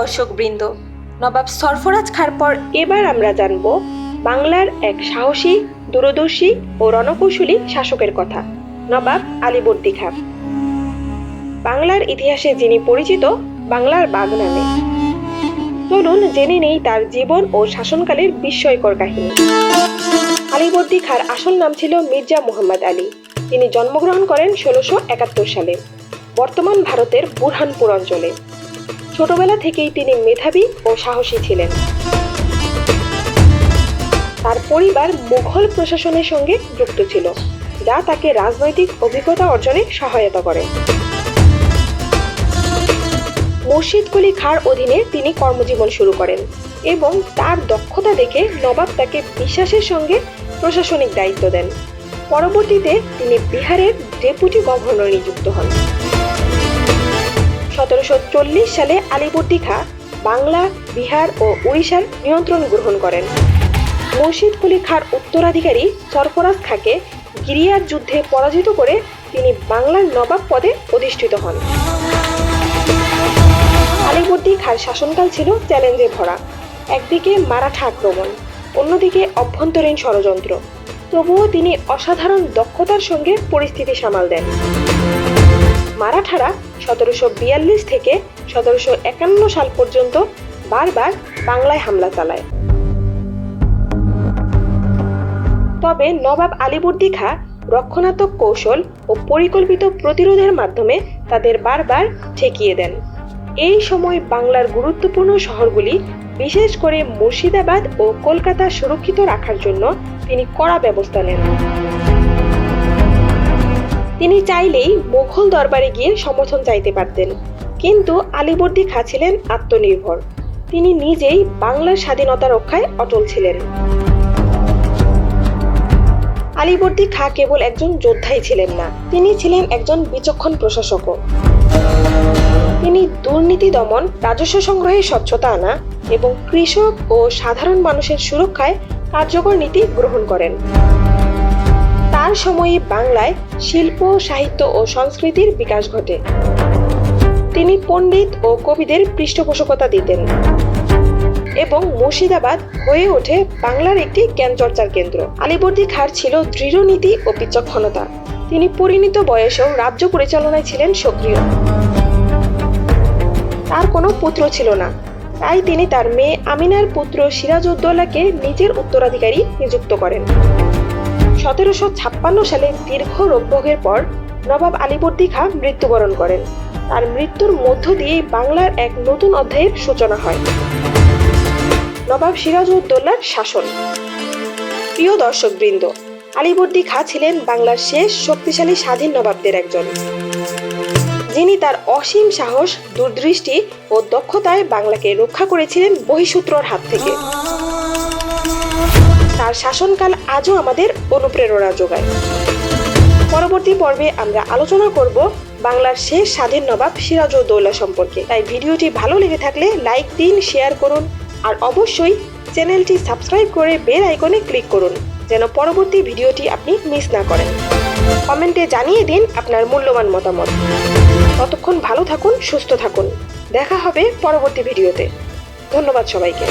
দর্শকবৃন্দ নবাব সরফরাজ খার পর এবার আমরা জানব বাংলার এক সাহসী, দূরদর্শী ও রণকৌশলী শাসকের কথা, নবাব আলীবর্দী খাঁ। বাংলার ইতিহাসে যিনি পরিচিত, বাংলার বাঘ নামে। চলুন জেনে নেই তার জীবন ও শাসনকালের বিস্ময়কর কাহিনী। আলীবর্দী খাঁর আসল নাম ছিল মির্জা মুহাম্মদ আলী। তিনি জন্মগ্রহণ করেন ষোলোশো একাত্তর সালে, বর্তমান ভারতের বুরহানপুর অঞ্চলে। ছোটবেলা থেকেই তিনি মেধাবী ও সাহসী ছিলেন। তার পরিবার মুঘল প্রশাসনের সঙ্গে যুক্ত ছিল, যা তাকে রাজনৈতিক অভিজ্ঞতা অর্জনে সহায়তা করে। মুর্শিদ কুলি খাঁর অধীনে তিনি কর্মজীবন শুরু করেন এবং তার দক্ষতা দেখে নবাব তাকে বিশ্বাসের সঙ্গে প্রশাসনিক দায়িত্ব দেন। পরবর্তীতে তিনি বিহারের ডেপুটি গভর্নর নিযুক্ত হন। সতেরোশো চল্লিশ সালে আলিবর্দী খাঁ বাংলা, বিহার ও উড়িষ্যার নিয়ন্ত্রণ গ্রহণ করেন। মুর্শিদ কুলি খাঁর উত্তরাধিকারী সরফরাজ খাঁকে গিরিয়ার যুদ্ধে পরাজিত করে তিনি বাংলার নবাব পদে অধিষ্ঠিত হন। আলিবর্দী খাঁর শাসনকাল ছিল চ্যালেঞ্জে ভরা। একদিকে মারাঠা আক্রমণ, অন্যদিকে অভ্যন্তরীণ ষড়যন্ত্র। তবুও তিনি অসাধারণ দক্ষতার সঙ্গে পরিস্থিতি সামাল দেন। মারাঠারা সতেরোশো বিয়াল্লিশ থেকে সতেরোশো একান্ন সাল পর্যন্ত বারবার বাংলায় হামলা চালায়। তবে নবাব আলীবর্দী খা রক্ষণাত্মক কৌশল ও পরিকল্পিত প্রতিরোধের মাধ্যমে তাদের বারবার ঠেকিয়ে দেন। এই সময় বাংলার গুরুত্বপূর্ণ শহরগুলি বিশেষ করে মুর্শিদাবাদ ও কলকাতা সুরক্ষিত রাখার জন্য তিনি কড়া ব্যবস্থা নেন। তিনি চাইলেই মুঘল দরবারে গিয়ে সমর্থন চাইতে পারতেন। কিন্তু আলীবর্দী খাঁ ছিলেন আত্মনির্ভর। তিনি নিজেই বাংলার স্বাধীনতা রক্ষায় অটল ছিলেন। আলীবর্দী খাঁ কেবল একজন যোদ্ধাই ছিলেন না, তিনি ছিলেন একজন বিচক্ষণ প্রশাসকও। তিনি দুর্নীতি দমন, রাজস্ব সংগ্রহে স্বচ্ছতা আনা এবং কৃষক ও সাধারণ মানুষের সুরক্ষায় কার্যকর নীতি গ্রহণ করেন। তার সময়ে বাংলায় শিল্প, সাহিত্য ও সংস্কৃতির বিকাশ ঘটে। তিনি পণ্ডিত ও কবিদের পৃষ্ঠপোষকতা দিতেন এবং মুর্শিদাবাদ হয়ে ওঠে বাংলার একটি জ্ঞানচর্চার কেন্দ্র। আলীবর্দী খাঁর ছিল দৃঢ় নীতি ও বিচক্ষণতা। তিনি পরিণত বয়সেও রাজ্য পরিচালনায় ছিলেন সক্রিয়। তার কোনো পুত্র ছিল না। তাই তিনি তার মেয়ে আমিনার পুত্র সিরাজউদ্দৌলাকে নিজের উত্তরাধিকারী নিযুক্ত করেন। সতেরোশো ছাপ্পান্ন সালে দীর্ঘ রোগভোগের পর নবাব আলীবর্দী খাঁ মৃত্যুবরণ করেন। তার মৃত্যুর মধ্য দিয়েই বাংলার এক নতুন অধ্যায়ের সূচনা হয়। নবাব সিরাজউদ্দৌলার শাসন। প্রিয় দর্শকবৃন্দ আলীবর্দী খাঁ ছিলেন বাংলার শেষ শক্তিশালী স্বাধীন নবাবদের একজন। যিনি তার অসীম সাহস, দূরদৃষ্টি ও দক্ষতায় বাংলাকে রক্ষা করেছিলেন বহিঃশত্রুর হাত থেকে। তার শাসনকাল আজও আমাদের অনুপ্রেরণা যোগায়। পরবর্তী পর্বে আমরা আলোচনা করব বাংলার শেষ স্বাধীন নবাব সিরাজউদ্দৌলা সম্পর্কে। তাই ভিডিওটি ভালো লেগে থাকলে লাইক দিন, শেয়ার করুন আর অবশ্যই চ্যানেলটি সাবস্ক্রাইব করে বেল আইকনে ক্লিক করুন যেন পরবর্তী ভিডিওটি আপনি মিস না করেন। কমেন্টে জানিয়ে দিন আপনার মূল্যবান মতামত। ততক্ষণ ভালো থাকুন, সুস্থ থাকুন। দেখা হবে পরবর্তী ভিডিওতে। ধন্যবাদ সবাইকে।